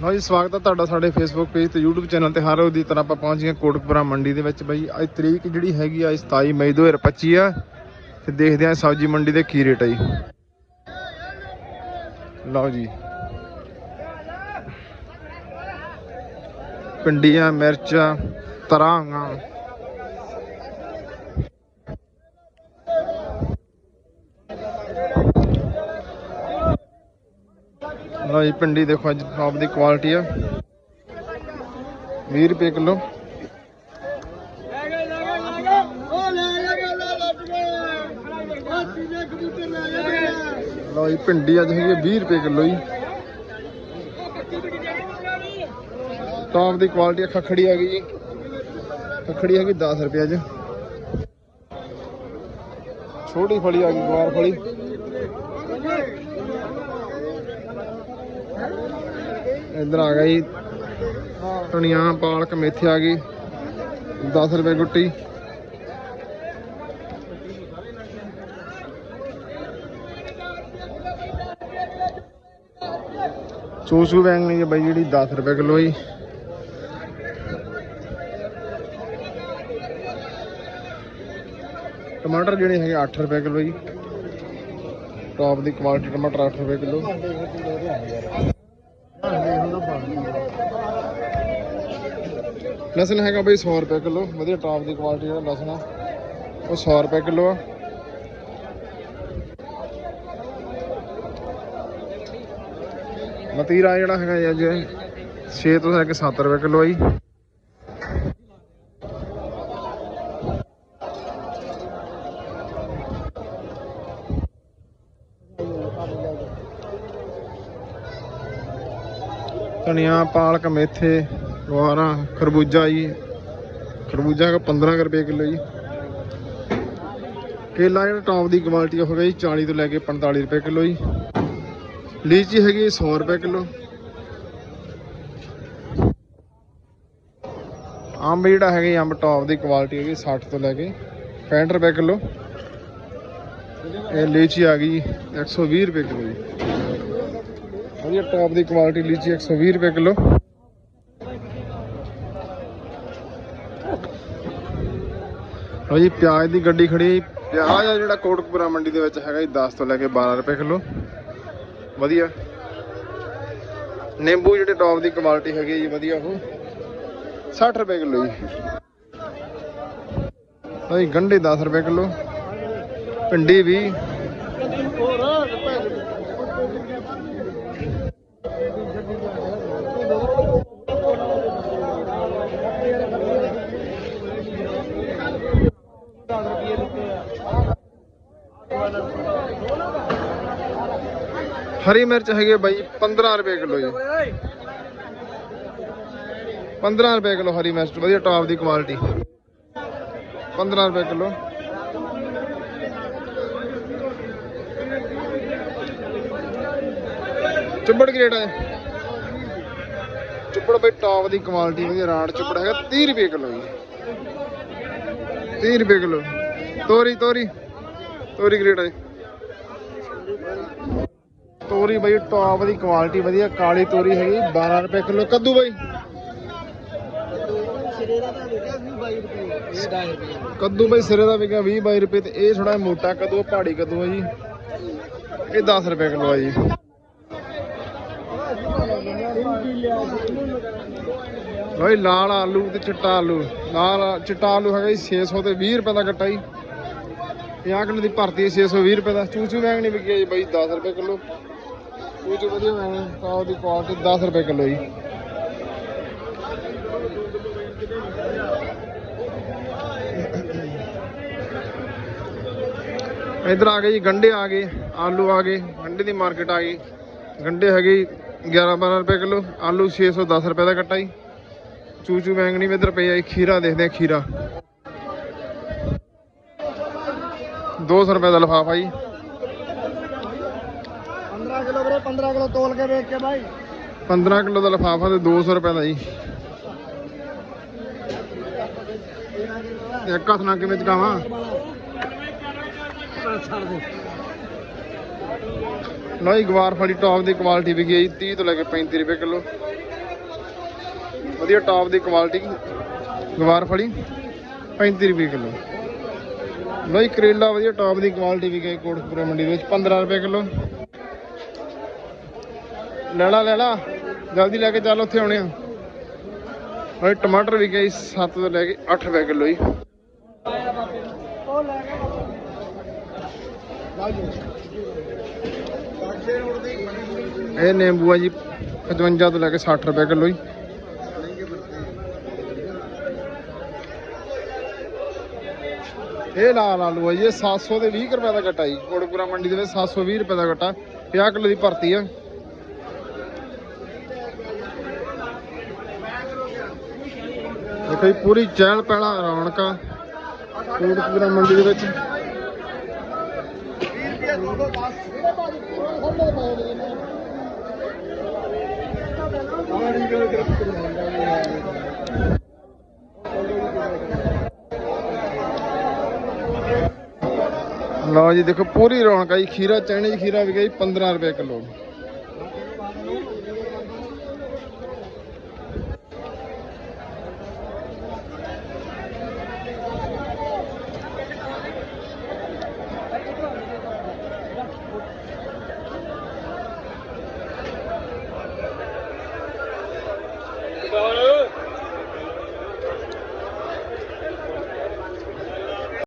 ਲਓ ਜੀ, ਸਵਾਗਤ ਹੈ ਤੁਹਾਡਾ ਸਾਡੇ ਫੇਸਬੁੱਕ ਪੇਜ ਤੇ YouTube ਚੈਨਲ ਤੇ। ਹਰ ਰੋਜ਼ ਦੀ ਤਰ੍ਹਾਂ ਆਪਾਂ ਪਹੁੰਚ ਗਏ ਕੋਟਕਪੁਰਾ ਮੰਡੀ ਦੇ ਵਿੱਚ। ਬਾਈ, ਅੱਜ ਤਰੀਕ ਜਿਹੜੀ ਹੈਗੀ ਆ 27 ਮਈ 2025 ਆ। ਤੇ ਦੇਖਦੇ ਆ ਸਬਜ਼ੀ ਮੰਡੀ ਦੇ ਕੀ ਰੇਟ ਆ ਜੀ। ਲਓ ਜੀ। ਪਿੰਡੀਆਂ ਮਿਰਚਾਂ, ਤਰਾਂਗਾ। ਲਓ ਜੀ ਪਿੰਡੀ ਦੇਖੋ ਅੱਜ ਟੌਪ ਦੀ ਕੁਆਲਿਟੀ ਆ। 20 ਰੁਪਏ ਕਿਲੋ। ਲਓ ਜੀ, ਪਿੰਡੀ ਅੱਜ ਹੈਗੀ ਆ 20 ਰੁਪਏ ਕਿਲੋ ਜੀ। ਟੌਪ ਦੀ ਕੁਆਲਿਟੀ ਆ, ਖਖੜੀ ਆ ਜੀ। ਖਖੜੀ ਹੈਗੀ 10 ਰੁਪਏ ਅੱਜ। ਛੋਟੀ ਫਲੀ ਆ ਗਈ, ਗਵਾਰ ਫਲੀ। ਇੱਧਰ ਆ ਗਿਆ ਜੀ। ਧਨੀਆ, ਪਾਲਕ, ਮੇਥੇ ਆ ਗਈ। 10 ਰੁਪਏ ਗੁੱਟੀ। ਚੂਸੂ ਬੈਂਗਣੀ ਜੀ ਬਾਈ ਜਿਹੜੀ 10 ਰੁਪਏ ਕਿਲੋ ਜੀ। ਟਮਾਟਰ ਜਿਹੜੇ ਹੈਗੇ 8 ਰੁਪਏ ਕਿਲੋ ਜੀ। ਟੌਪ ਦੀ ਕੁਆਲਿਟੀ ਟਮਾਟਰ 8 ਰੁਪਏ ਕਿਲੋ। ਲਸਣ ਹੈਗਾ ਬਈ 100 ਰੁਪਏ ਕਿਲੋ, ਵਧੀਆ ਟਾਪ ਦੀ ਕੁਆਲਿਟੀ ਦਾ ਲਸਣ ਆ। ਉਹ 100 ਰੁਪਏ ਕਿਲੋ ਆ। ਮਤੀਰਾ ਜਿਹੜਾ ਹੈਗਾ ਜੀ ਅੱਜ 6 ਤੋਂ ਲੈ ਕੇ 7 ਰੁਪਏ ਕਿਲੋ ਆ ਜੀ। ਧਨੀਆ ਪਾਲਕ, ਮੇਥੇ ਗਵਾਰਾ ਖਰਬੂਜਾ ਜੀ। ਖਰਬੂਜਾ ਹੈਗਾ 15 ਕੁ ਰੁਪਏ ਕਿਲੋ ਜੀ। ਕੇਲਾ ਜਿਹੜਾ ਟੌਪ ਦੀ ਕੁਆਲਿਟੀ ਹੋ ਜੀ 40 ਤੋਂ ਲੈ ਕੇ 45 ਰੁਪਏ ਕਿਲੋ ਜੀ। ਲੀਚੀ ਹੈਗੀ 100 ਰੁਪਏ ਕਿਲੋ। ਅੰਬ ਜਿਹੜਾ ਹੈਗਾ ਅੰਬ ਟੌਪ ਦੀ ਕੁਆਲਿਟੀ ਹੈਗੀ 60 ਤੋਂ ਲੈ ਕੇ 65 ਰੁਪਏ ਕਿਲੋ। ਇਹ ਲੀਚੀ ਆ ਗਈ 120 ਰੁਪਏ ਕਿਲੋ ਜੀ। ਵਧੀਆ ਟੌਪ ਦੀ ਕੁਆਲਿਟੀ ਲੀਚੀ 120 ਰੁਪਏ ਕਿਲੋ। ਲਓ ਜੀ, ਪਿਆਜ਼ ਦੀ ਗੱਡੀ ਖੜੀ ਪਿਆਜ਼ ਆ ਜਿਹੜਾ ਕੋਟਕਪੁਰਾ ਮੰਡੀ ਦੇ ਵਿੱਚ ਹੈਗਾ ਜੀ 10 ਤੋਂ ਲੈ ਕੇ 12 ਰੁਪਏ ਕਿਲੋ। ਵਧੀਆ। ਨਿੰਬੂ ਜਿਹੜੇ ਟੌਪ ਦੀ ਕੁਆਲਿਟੀ ਹੈਗੀ ਜੀ, ਵਧੀਆ ਉਹ। 60 ਰੁਪਏ ਕਿਲੋ ਜੀ। ਲਓ ਜੀ 10 ਰੁਪਏ ਕਿਲੋ। ਭਿੰਡੀ ਵੀ ਹਰੀ ਮਿਰਚ ਹੈਗੇ ਬਾਈ 15 ਰੁਪਏ ਕਿਲੋ ਜੀ। 15 ਰੁਪਏ ਕਿਲੋ ਹਰੀ ਮਿਰਚ, ਵਧੀਆ ਟਾਪ ਦੀ ਕੁਆਲਿਟੀ 15 ਰੁਪਏ ਕਿਲੋ। ਚੁੱਬੜ ਕੀ ਰੇਟ ਹੈ ਚੁੱਬੜ ਬਈ ਟਾਪ ਦੀ ਕੁਆਲਿਟੀ ਵਧੀਆ ਰਾੜ ਚੁੱਬੜ ਹੈਗਾ 30 ਰੁਪਏ ਕਿਲੋ ਜੀ। 30 ਰੁਪਏ ਕਿਲੋ। ਤੋਰੀ ਤੋਰੀ। ਤੋਰੀ ਕੀ ਰੇਟ ਹੈ ਤੋਰੀ ਬਈ ਟੌਪ ਦੀ ਕੁਆਲਿਟੀ ਵਧੀਆ, ਕਾਲੀ ਤੋਰੀ ਹੈਗੀ 12 ਰੁਪਏ ਕਿਲੋ। ਕੱਦੂ ਬਈ? ਕੱਦੂ ਬਈ ਸਿਰੇ ਦਾ ਵਿਕਿਆ 20 22 ਰੁਪਏ ਤੇ ਇਹ ਥੋੜਾ ਮੋਟਾ ਕੱਦੂ ਪਹਾੜੀ ਕੱਦੂ ਆ ਜੀ। ਇਹ 10 ਰੁਪਏ ਕਿਲੋ ਆ ਜੀ। ਲੋਈ ਲਾਲ ਆਲੂ ਤੇ ਚਿੱਟਾ ਆਲੂ। ਲਾਲ ਚਿੱਟਾ ਆਲੂ ਹੈਗਾ ਜੀ 600 ਤੇ 20 ਰੁਪਏ ਦਾ ਕੱਟਾ ਜੀ। 50 ਕਿਲੋ ਦੀ ਭਰਤੀ ਹੈ 620 ਰੁਪਏ ਦਾ। ਚੂਚੂ ਵੈਂਗ ਨਹੀਂ ਵਿਕਿਆ ਜੀ ਬਾਈ 10 ਰੁਪਏ ਕਿਲੋ। ਚੂਚੂ ਵਧੀਆ ਵੈਂਗ ਕਾਉ ਦੀ ਕੁਆਲਿਟੀ 10 ਰੁਪਏ ਕਿਲੋ ਜੀ। ਇਧਰ ਆ ਗਏ ਜੀ ਗੰਡੇ ਆ ਗਏ, ਆਲੂ ਆ ਗਏ ਗੰਡੇ ਦੀ ਮਾਰਕੀਟ ਆ ਗਈ। ਗੰਡੇ ਹੈਗੇ ਜੀ 11 12 ਰੁਪਏ ਕਿਲੋ, ਆਲੂ 610 ਰੁਪਏ ਦਾ ਕੱਟਾ ਜੀ। ਚੂਚੂ ਵੈਂਗਣੀ ਵੀ ਇਧਰ ਪਈ ਆ ਜੀ, ਖੀਰਾ ਦੇਖਦੇ ਆ ਖੀਰਾ। 200 ਰੁਪਏ ਦਾ ਲਫਾਫਾ ਜੀ। 15 ਕਿਲੋ ਵੀਰੇ 15 ਕਿਲੋ ਤੋਲ ਕੇ ਵੇਚ ਕੇ ਭਾਈ 15 ਕਿਲੋ ਦਾ ਲਫਾਫਾ ਤੇ 200 ਰੁਪਏ ਦਾ ਜੀ। ਇੱਕ ਹੱਥ ਨਾਲ ਕਿਵੇਂ ਚਕਾਵਾਂ? ਜੀ ਗਵਾਰ ਫੜੀ ਟੌਪ ਦੀ ਕੁਆਲਿਟੀ ਵੀ ਗਈ 30 ਤੋਂ ਲੈ ਕੇ 35 ਰੁਪਏ ਕਿਲੋ। ਵਧੀਆ ਟਾਪ ਦੀ ਕੁਆਲਿਟੀ ਗਵਾਰ ਫੜੀ 35 ਰੁਪਏ ਕਿਲੋ। ਬਈ ਕਰੇਲਾ ਵਧੀਆ ਟਾਪ ਦੀ ਕੁਆਲਿਟੀ ਵੀ ਗਈ ਕੋਟਕਪੂਰਾ ਮੰਡੀ ਦੇ ਵਿੱਚ 15 ਰੁਪਏ ਕਿਲੋ। ਲੈ ਲਾ ਲੈ ਲਾ ਜਲਦੀ ਲੈ ਕੇ ਚੱਲ ਉੱਥੇ ਆਉਣੇ ਆ। ਬਈ ਟਮਾਟਰ ਵੀ ਗਏ 7 ਤੋਂ ਲੈ ਕੇ 8 ਰੁਪਏ ਕਿਲੋ ਜੀ। ਇਹ ਨਿੰਬੂ ਆ ਜੀ 55 ਤੋਂ ਲੈ ਕੇ 60 ਰੁਪਏ ਕਿਲੋ ਜੀ। ਇਹ ਲਾਲ ਆਲੂ ਆ ਜੀ ਇਹ 700 ਦੇ 20 ਕੁ ਰੁਪਏ ਦਾ ਗੱਟਾ ਜੀ। ਕੋਟਪੁਰਾ ਮੰਡੀ ਦੇ ਵਿੱਚ 720 ਰੁਪਏ ਦਾ ਗੱਟਾ 50 ਕਿਲੋ ਦੀ ਭਰਤੀ ਆ। ਦੇਖੋ ਜੀ, ਪੂਰੀ ਚਹਿਲ ਪਹਿਲਾ ਰੌਣਕ ਆ। ਮੰਡੀ ਦੇ ਵਿੱਚ। 20 ਰੁਪਏ ਦੋ ਦੋ ਬਸ ਇਹਦੇ ਬਾਜੀ ਸਭ ਦੇ ਪਾਏ ਨੇ ਲਓ ਜੀ ਦੇਖੋ ਪੂਰੀ ਰੌਣਕ ਆਈ ਖੀਰਾ ਚਾਈਨੀਜ਼ ਖੀਰਾ ਵੀ ਜੀ 15 ਰੁਪਏ ਕਿਲੋ।